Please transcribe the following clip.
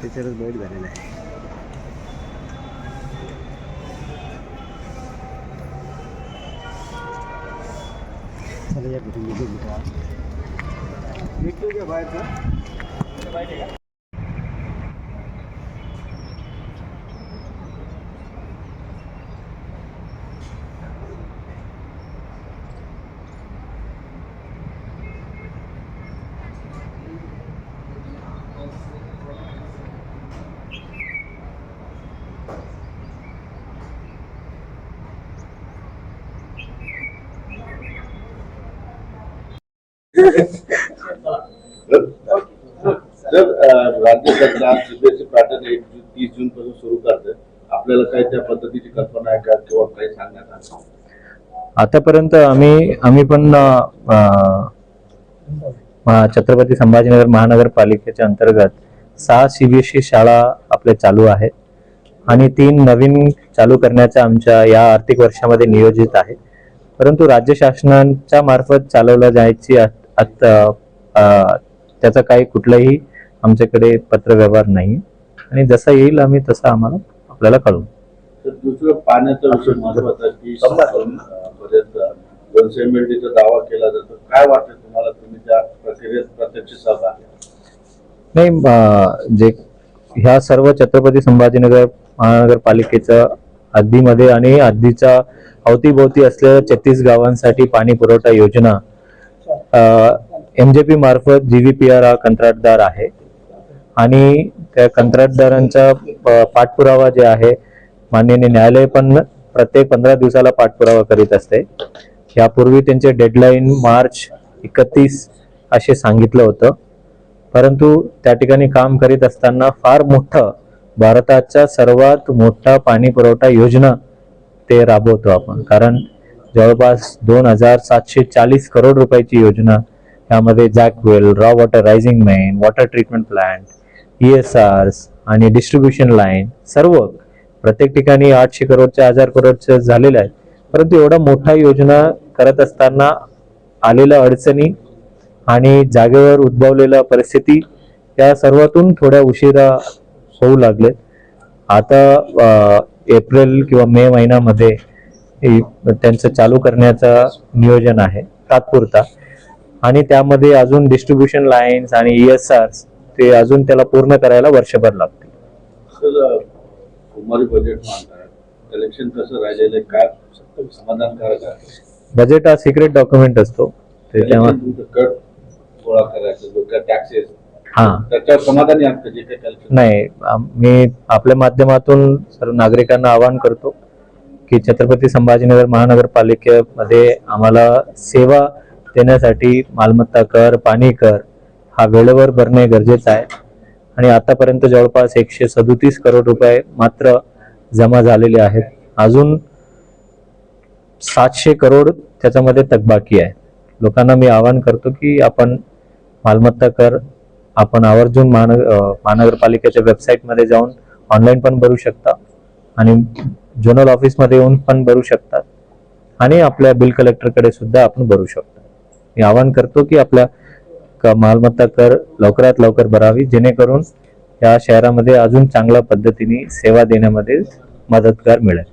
त्याच्यावरच बैठ झालेला आहे. चला या भेटून निघू. मित्रा निघतो का? जर राज्य सरकार सीबीएसई पॅटर्न एक तीस जून पासून सुरू आपल्याला काही त्या पद्धतीची कल्पना आहे का किंवा काही सांगण्यात आतापर्यंत आम्ही आम्ही पण छत्रपती संभाजीनगर महानगरपालिकेच्या अंतर्गत सहा सीबीएसई शाळा आपल्या चालू आहेत आणि तीन नवीन चालू करण्याच्या आमच्या या आर्थिक वर्षामध्ये नियोजित आहे. परंतु राज्य शासनाच्या मार्फत चालवल्या जायची आत- त्याचा काही कुठलाही आमच्याकडे पत्रव्यवहार नाही. आणि जसं येईल आम्ही तसं आम्हाला आपल्याला कळवू. तर दुसरं पाण्याचा विषय महत्त्वाचा आहे की शासन, अ, बरेच दोनशे एम एल डीचा दावा केला जातो. काय वाटतं तुम्हाला? तुम्ही त्या प्रक्रियेत प्रत्यक्ष सहभागी आहात? नाही जे ह्या सर्व छत्रपती संभाजीनगर महानगरपालिकेच्या हद्दीमध्ये आणि हद्दीच्या अवतीभोवती असलेल्या छत्तीस गावांसाठी पाणी पुरवठा योजना एमजेपी मार्फत जीव्हीपीआर हा कंत्राटदार आहे. आणि त्या कंत्राटदारांचा प- पाठपुरावा जे आहे माननीय न्यायालय पण प्रत्येक पंधरा दिवसाला पाठपुरावा करीत असते. यापूर्वी त्यांचे डेडलाईन मार्च एकतीस असे सांगितलं होतं. परंतु त्या ठिकाणी काम करीत असताना फार मोठं भारताच्या सर्वात मोठा पाणी पुरवठा योजना ते राबवतो आपण. कारण जवळपास दोन हजार सातशे चाळीस करोड रुपयाची योजना. यामध्ये jackwell raw water rising main water treatment plant E S Rs आणि डिस्ट्रीब्युशन लाईन सर्व प्रत्येक ठिकाणी आठशे करोडच्या हजार करोडच्या झालेल्या आहेत. परंतु एवढा मोठा योजना करत असताना आलेल्या अडचणी आणि जागेवर उद्भवलेल्या परिस्थिती त्या सर्वातून थोड्या उशिरा होऊ लागले आता एप्रिल किंवा मे महिन्यामध्ये त्यांचं चालू करण्याचं नियोजन आहे तात्पुरता. आणि त्यामध्ये अजून डिस्ट्रीब्युशन लाईन्स आणि ई एस आर ते अजून त्याला पूर्ण करायला वर्षभर लागतील. कुमारी बजेट हा सिक्रेट डॉक्युमेंट असतो. हा. नाही मी आपल्या माध्यमातून सर्व नागरिकांना आवाहन करतो की छत्रपती संभाजीनगर महानगरपालिकेमध्ये आम्हाला सेवा देण्यासाठी मालमत्ता कर पाणी कर हा वेळेवर भरणे गरजेचं आहे. आणि आतापर्यंत जवळपास एकशे सदोतीस करोड रुपये मात्र जमा झालेले आहेत. अजून सातशे करोड त्याच्यामध्ये तकबाकी आहे. लोकांना मी आवाहन करतो की आपण मालमत्ता कर आपण आवर्जून महानगर महानगरपालिकेच्या वेबसाईटमध्ये जाऊन ऑनलाईन पण भरू शकता. आणि जोनल ऑफिसमध्ये येऊन पण भरू शकतात. आणि आपल्या बिल कलेक्टरकडे सुद्धा आपण भरू शकतो. मी आवाहन करतो की आपल्या मालमत्ता कर लवकरात लवकर भरावी जेणेकरून या शहरामध्ये अजून चांगल्या पद्धतीने सेवा देण्यामध्ये मदतगार मिळेल.